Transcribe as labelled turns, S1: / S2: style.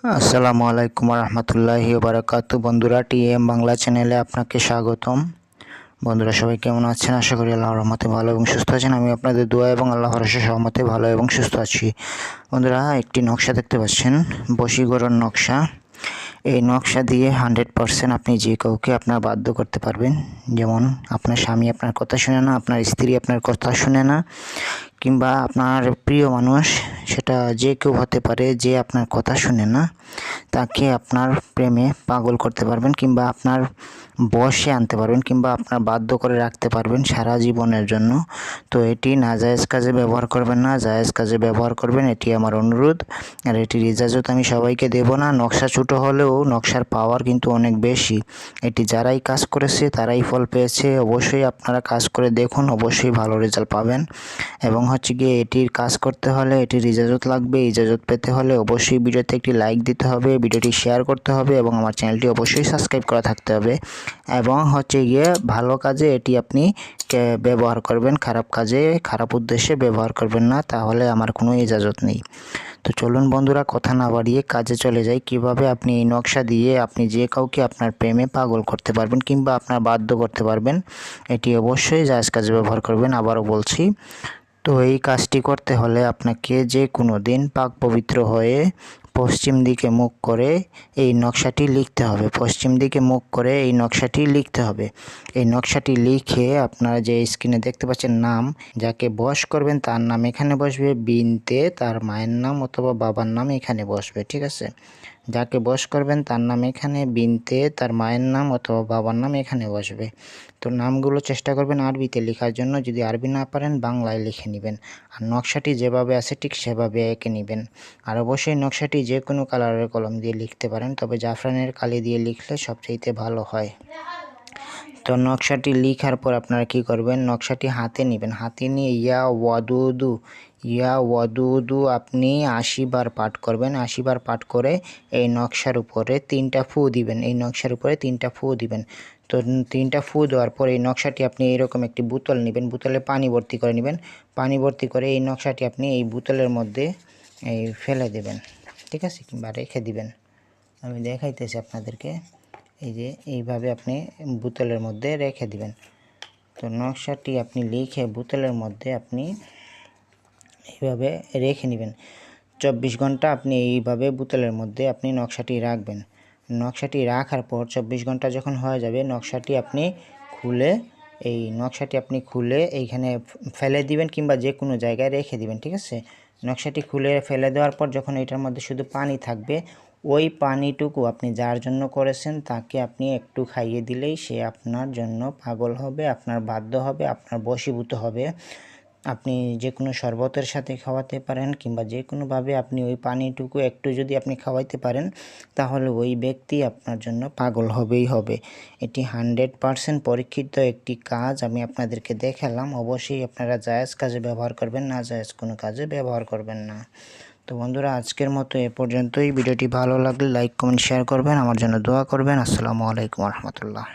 S1: আসসালামু আলাইকুম রহমতুল্লাহি বারাকাতু বন্ধুরা, টিএম বাংলা চ্যানেলে আপনাকে স্বাগতম। বন্ধুরা, সবাই কেমন আছেন? আশা করি আল্লাহর রহমতে ভালো এবং সুস্থ আছেন। আমি আপনাদের দোয়া এবং আল্লাহর রসের সহমতে ভালো এবং সুস্থ আছি। বন্ধুরা, একটি নকশা দেখতে পাচ্ছেন বশীকরণ নকশা। এই নকশা দিয়ে হান্ড্রেড পারসেন্ট আপনি যে কাউকে আপনার বাধ্য করতে পারবেন, যেমন আপনার স্বামী আপনার কথা শুনে না, আপনার স্ত্রী আপনার কথা শুনে না, কিংবা আপনার প্রিয় মানুষ সেটা যে কেউ হতে পারে যে আপনার কথা শুনে না, তাকে আপনার প্রেমে পাগল করতে পারবেন কিংবা আপনার বসে আনতে পারবেন কিংবা আপনার বাধ্য করে রাখতে পারবেন সারা জীবনের জন্য। তো এটি না জায়েজ কাজে ব্যবহার করবেন না, জায়েজ কাজে ব্যবহার করবেন, এটি আমার অনুরোধ। আর এটির ইজাজত আমি সবাইকে দেব না, নকশা ছোটো হলেও নকশার পাওয়ার কিন্তু অনেক বেশি। এটি যারাই কাজ করেছে তারাই ফল পেয়েছে, অবশ্যই আপনারা কাজ করে দেখুন, অবশ্যই ভালো রেজাল্ট পাবেন। এবং হচ্ছে গিয়ে এটির কাজ করতে হলে এটির ইজাজত লাগবে, ইজাজত পেতে হলে অবশ্যই ভিডিওতে একটি লাইক দিতে হবে, ভিডিওটি শেয়ার করতে হবে এবং আমার চ্যানেলটি অবশ্যই সাবস্ক্রাইব করা থাকতে হবে। এবং হচ্ছে গিয়ে ভালো কাজে এটি আপনি ব্যবহার করবেন, খারাপ কাজে, খারাপ উদ্দেশ্যে ব্যবহার করবেন না, তাহলে আমার কোনো ইজাজত নেই। তো চলুন বন্ধুরা, কথা না বাড়িয়ে কাজে চলে যাই। কীভাবে আপনি এই নকশা দিয়ে আপনি যে কাউকে আপনার প্রেমে পাগল করতে পারবেন কিংবা আপনার বাধ্য করতে পারবেন, এটি অবশ্যই জায়জ কাজে ব্যবহার করবেন, আবারও বলছি। তো এই কাজটি করতে হলে আপনাকে যে কোনো দিন পাক পবিত্র হয়ে পশ্চিম দিকে মুখ করে এই নকশাটি লিখতে হবে। পশ্চিম দিকে মুখ করে এই নকশাটি লিখতে হবে। এই নকশাটি লিখে আপনারা যে স্ক্রিনে দেখতে পাচ্ছেন নাম, যাকে বস করবেন তার নাম এখানে বসবে, বিনতে তার মায়ের নাম অথবা বাবার নাম এখানে বসবে, ঠিক আছে? যাকে বস করবেন তার নাম এখানে বিনতে, তার মায়ের নাম অথবা বাবার নাম এখানে বসবে। তো নামগুলো চেষ্টা করবেন আরবিতে লেখার জন্য। যদি আরবি না পারেন, বাংলায় লিখে নেবেন। আর নকশাটি যেভাবে আছে, ঠিক সেভাবে এঁকে নেবেন। আর অবশ্যই নকশাটি যে কোনো কালারের কলম দিয়ে লিখতে পারেন। তবে জাফরানের কালি দিয়ে লিখলে সবচাইতে ভালো হয়। তো নকশাটি লিখার পর আপনারা কি করবেন? নকশাটি হাতে নেবেন। হাতে নিয়ে ইয়া ওয়াদুদু ইয়া ওয়াদুদু আপনি আশি বার পাঠ করবেন। আশি বার পাঠ করে এই নকশার উপরে তিনটা ফু দিবেন। এই নকশার উপরে তিনটা ফু দিবেন। তো তিনটা ফু দেওয়ার পর এই নকশাটি আপনি এইরকম একটি বোতল নেবেন। বোতলে পানি ভর্তি করে নেবেন। পানি ভর্তি করে এই নকশাটি আপনি এই বোতলের মধ্যে এই ফেলে দেবেন। ঠিক আছে? কিংবা রেখে দিবেন। আমি দেখাইতেছি আপনাদেরকে। এই যে এইভাবে আপনি বোতলের মধ্যে রেখে দিবেন। তো নকশাটি আপনি লিখে বোতলের মধ্যে আপনি এইভাবে রেখে নেবেন। চব্বিশ ঘণ্টা আপনি এইভাবে বোতলের মধ্যে আপনি নকশাটি রাখবেন। নকশাটি রাখার পর চব্বিশ ঘণ্টা যখন হয়ে যাবে, নকশাটি আপনি খুলে এই নকশাটি আপনি খুলে এইখানে ফেলে দিবেন কিংবা যে কোনো জায়গায় রেখে দিবেন, ঠিক আছে? নকশাটি খুলে ফেলে দেওয়ার পর যখন এটার মধ্যে শুধু পানি থাকবে ওই পানিটুকু আপনি যার জন্য করেছেন তাকে আপনি একটু খাইয়ে দিলেই সে আপনার জন্য পাগল হবে, আপনার বাধ্য হবে, আপনার বশীভূত হবে। আপনি যে কোনো শরবতের সাথে খাওয়াতে পারেন কিংবা যে কোনোভাবে আপনি ওই পানিটুকু একটু যদি আপনি খাওয়াইতে পারেন, তাহলে ওই ব্যক্তি আপনার জন্য পাগল হবেই হবে। এটি হানড্রেড পারসেন্ট পরীক্ষিত একটি কাজ, আমি আপনাদেরকে দেখালাম। অবশ্যই আপনারা জায়েজ কাজে ব্যবহার করবেন, না জায়েজ কোনো কাজে ব্যবহার করবেন না। তো বন্ধুরা, আজকের মতো এ পর্যন্তই। ভিডিওটি ভালো লাগলে লাইক, কমেন্ট, শেয়ার করবেন, আমার জন্য দোয়া করবেন। আসসালামু আলাইকুম রহমতুল্লাহ।